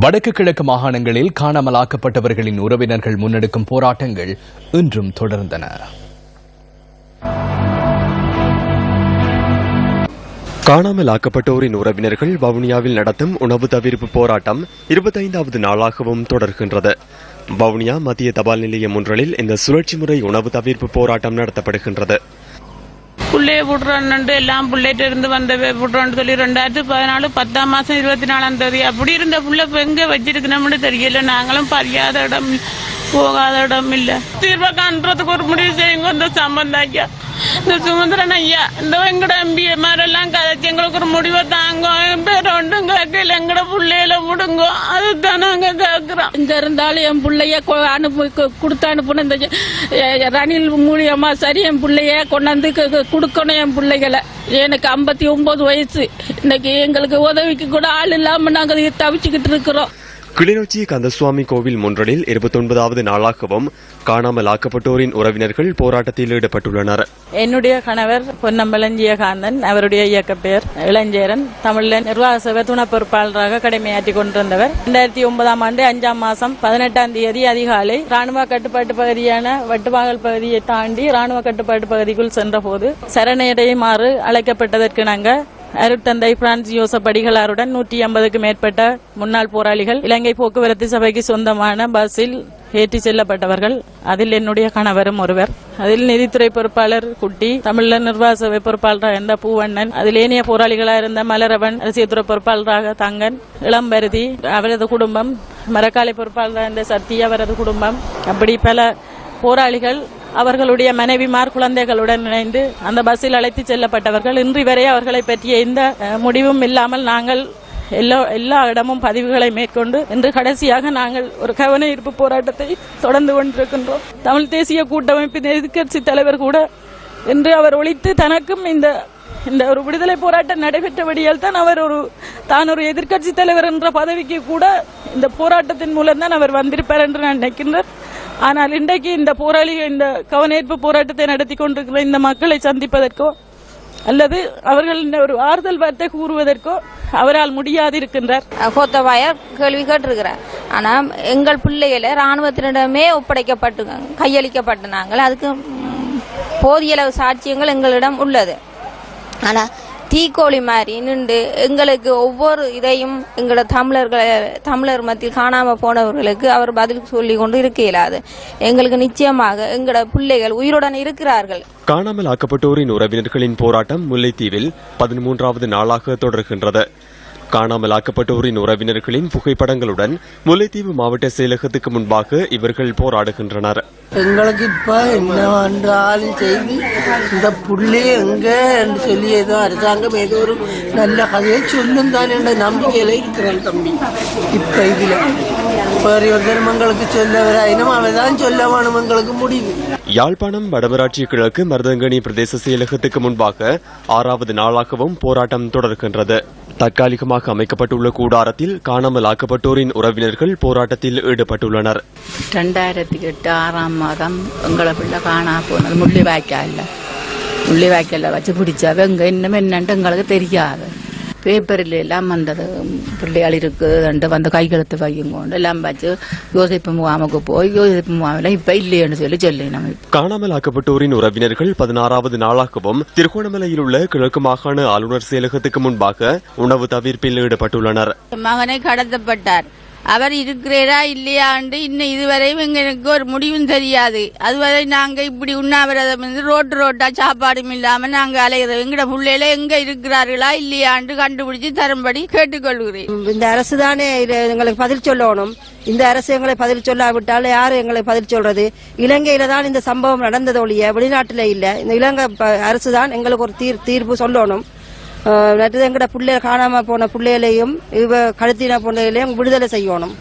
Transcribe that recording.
வடக்கு கிழக்கு மாகாணங்களில் காணாமலாக்கப்பட்டவர்களின் உறவினர்கள் முன்னெடுக்கும் போராட்டங்கள் இன்றும் தொடர்ந்தன. காணாமல் ஆக்கப்பட்டோரின் உறவினர்கள் வவுனியாவில் நடத்தும் உணவு தவிர்ப்பு போராட்டம் இருபத்தைந்தாவது நாளாகவும் தொடர்கின்றது. வவுனியா மத்திய தபால் நிலையம் ஒன்றலில் இந்த சுழற்சி முறை உணவு தவிர்ப்பு போராட்டம் நடத்தப்படுகின்றது. பிள்ளைய விடுறோன்னு எல்லாம் பிள்ளைகிட்ட இருந்து வந்த விடுறோன்னு சொல்லி ரெண்டாயிரத்தி பதினாலு பத்தாம் மாசம் இருபத்தி நாலாம் தேதி அப்படி இருந்த புள்ள இப்போ எங்க வச்சிருக்கணும்னு தெரியல. நாங்களும் பறியாத இடம் போகாத இடம் இல்ல. தீர்வை காண்றதுக்கு ஒரு முடிவு செய்யுங்க இந்த சம்பந்த ஐயா. இந்த சுமந்திரன் ஐயா இந்த எங்கட எம்பி மாதிரிலாம் கதைச்சு எங்களுக்கு ஒரு முடிவை தாங்க. கொடுங்க அதுதான் நாங்க கேட்கிறோம் இங்க இருந்தாலும் என் பிள்ளைய கொ- அனுப்பு கொடுத்து அனுப்பணும் இந்த ரணில் மூலியமா சரி என் பிள்ளைய கொண்டாந்து கொடுக்கணும் என் பிள்ளைகளை. எனக்கு ஐம்பத்தி ஒன்பது வயசு. இன்னைக்கு எங்களுக்கு உதவிக்கு கூட ஆள் இல்லாம நாங்க தவிச்சுக்கிட்டு இருக்கிறோம். கிளிநொச்சி கந்தசுவாமி கோவில் முன்றலில் இருபத்தொன்பதாவது நாளாகவும் காணாமல் ஆக்கப்பட்டோரின் உறவினர்கள் போராட்டத்தில் ஈடுபட்டுள்ளனர். என்னுடைய கணவர் பொன்னம்பலம் ஜெயகாந்தன் அவருடைய இயக்க பெயர் இளஞ்சேரன் தமிழ்ல நிர்வாக சபை துணை பொறுப்பாளராக கடமையாற்றி கொண்டிருந்தவர். இரண்டாயிரத்தி ஒன்பதாம் ஆண்டு அஞ்சாம் மாசம் பதினெட்டாம் தேதி அதிகாலை ராணுவ கட்டுப்பாட்டு பகுதியான வட்டுவாகல் பகுதியை தாண்டி ராணுவ கட்டுப்பாட்டு பகுதிக்குள் சென்றபோது சரணடையுமாறு அழைக்கப்பட்டதற்கு நாங்கள் அருட்தந்தை பிரான்ஸ் யோசப் அடிகளாருடன் நூற்றி ஐம்பதுக்கு மேற்பட்ட முன்னாள் போராளிகள் இலங்கை போக்குவரத்து சபைக்கு சொந்தமான பஸ்ஸில் ஏற்றி செல்லப்பட்டவர்கள். அதில் என்னுடைய கணவரும் ஒருவர். அதில் நிதித்துறை பொறுப்பாளர் குட்டி தமிழ் நிர்வாக சபை பொறுப்பாளராக இருந்த பூவண்ணன் அதில் ஏனைய போராளிகளாக இருந்த மலரவன் அரசியத்துறை பொறுப்பாளராக தங்கன் இளம்பருதி அவரது குடும்பம் மரக்காலை பொறுப்பாளராக இருந்த சத்தி அவரது குடும்பம். அப்படி பல போராளிகள் அவர்களுடைய மனைவிமார் குழந்தைகளுடன் இணைந்து அந்த பஸ்ஸில் அழைத்து செல்லப்பட்டவர்கள். இன்று வரை அவர்களை பற்றிய எந்த முடிவும் இல்லாமல் நாங்கள் எல்லா எல்லா இடமும் பதிவுகளை மேற்கொண்டு இன்று கடைசியாக நாங்கள் ஒரு கவன ஈர்ப்பு போராட்டத்தை தொடர்ந்து கொண்டிருக்கின்றோம். தமிழ் தேசிய கூட்டமைப்பின் எதிர்க்கட்சி தலைவர் கூட இன்று அவர் ஒழித்து தனக்கும் இந்த இந்த ஒரு விடுதலை போராட்டம் நடைபெற்றபடியால் தான் அவர் ஒரு தான் ஒரு எதிர்க்கட்சி தலைவர் என்ற பதவிக்கு கூட இந்த போராட்டத்தின் மூலம் தான் அவர் வந்திருப்பார் என்று நான் நினைக்கின்றேன். ஆனால் இன்றைக்கு இந்த போராளி இந்த கவனேற்பு போராட்டத்தை நடத்தி கொண்டிருக்கிற இந்த மக்களை சந்திப்பதற்கோ அல்லது அவர்கள் இந்த ஒரு ஆறுதல் வார்த்தை கூறுவதற்கோ அவரால் முடியாது இருக்கின்றார் கோத்தபாய கேள்வி கேட்டிருக்கிறார். ஆனா எங்கள் பிள்ளைகளை ராணுவத்தினிடமே ஒப்படைக்கப்பட்டு கையளிக்கப்பட்டு நாங்கள். அதுக்கு போதிய அளவு சாட்சியங்கள் எங்களிடம் உள்ளது. ஆனா தீக்கோழி மாதிரி நின்று எங்களுக்கு ஒவ்வொரு இதையும் எங்களோட தமிழர்களை தமிழர் மத்தியில் காணாமல் போனவர்களுக்கு அவர் பதில் சொல்லி கொண்டு இருக்க இயலாது எங்களுக்கு நிச்சயமாக எங்களோட பிள்ளைகள் உயிருடன் இருக்கிறார்கள். காணாமல் ஆக்கப்பட்டோரின் உறவினர்களின் போராட்டம் முல்லைத்தீவில் பதிமூன்றாவது நாளாக தொடர்கின்றது. காணாமலாக்கப்பட்டோரின் உறவினர்களின் புகைப்படங்களுடன் முல்லைத்தீவு மாவட்ட செயலகத்துக்கு முன்பாக இவர்கள் போராடுகின்றனர். எங்களுக்கு இப்ப என்ன செய்து இந்த புள்ளி எங்க என்று சொல்லி ஏதோ அரசாங்கம் ஏதோ ஒரு நல்ல கதையை சொல்லும் தான் என்ற நம்பிக்கையில இருக்கிறேன் தம்பி. இப்ப இதுல. வேற ஒருத்தரும் எங்களுக்கு சொல்ல வராயினும் அவதான் சொல்ல வேணும் எங்களுக்கு முடிவு. யாழ்ப்பாணம் வடமராட்சி கிழக்கு மருதங்கனி பிரதேச செயலகத்துக்கு முன்பாக ஆறாவது நாளாகவும் போராட்டம் தொடர்கின்றது. தற்காலிகமாக அமைக்கப்பட்டுள்ள கூடாரத்தில் காணாமல் ஆக்கப்பட்டோரின் உறவினர்கள் போராட்டத்தில் ஈடுபட்டுள்ளனர். ரெண்டாயிரத்தி எட்டு ஆறாம் மாதம் எங்களை பிள்ளை காணா போனது. முள்ளிவாய்க்காலில். முள்ளிவாய்க்கால வச்சு பிடிச்சாவே எங்க இன்னும் என்னன்ட்டு எங்களுக்கு தெரியாது. பேப்பரில் எல்லாம் வந்தது பிள்ளையாள் இருக்குதுன்ட்டு வந்து கைகழுத்து வையுங்கொண்டு எல்லாம் வச்சு யோசிப்பு முகாமுக்கு போய் யோசிப்பு முகாமில் இப்போ இல்லைன்னு சொல்லி சொல்லி நம்ம காணாமல் ஆக்கப்பட்டோரின் உறவினர்கள் பதினாறாவது நாளாகவும் திருகோணமலையில் உள்ள கிழக்கு மாகாண ஆளுநர் செயலகத்துக்கு முன்பாக உணவு தவிர்ப்பில் ஈடுபட்டுள்ளனர். மகனை கடத்தப்பட்டார். அவர் இருக்கிறாரா இல்லையாண்டு இன்னும் இதுவரையும் எங்களுக்கு ஒரு முடிவும் தெரியாது. அதுவரை நாங்கள் இப்படி உண்ணாவிரதம் இருந்து ரோட்டு ரோட்டா சாப்பாடும் இல்லாமல் நாங்கள் அலைகிறோம் எங்கட பிள்ளையில எங்க இருக்கிறார்களா இல்லையாண்டு கண்டுபிடிச்சு தரும்படி கேட்டுக்கொள்கிறேன். இந்த அரசு தானே இது எங்களுக்கு பதில் சொல்லணும். இந்த அரசு எங்களை பதில் சொல்லாவிட்டால் யாரு எங்களை பதில் சொல்றது? இலங்கையில தான் இந்த சம்பவம் நடந்தது ஒழிய வெளிநாட்டில் இல்ல. இந்த இலங்கை ப- அரசு தான் எங்களுக்கு ஒரு தீர் தீர்ப்பு சொல்லணும். எங்கட பிள்ளை காணாம போன பிள்ளைகளையும் இவ கழுத்தின பிள்ளைகளையும் விடுதலை செய்யணும்.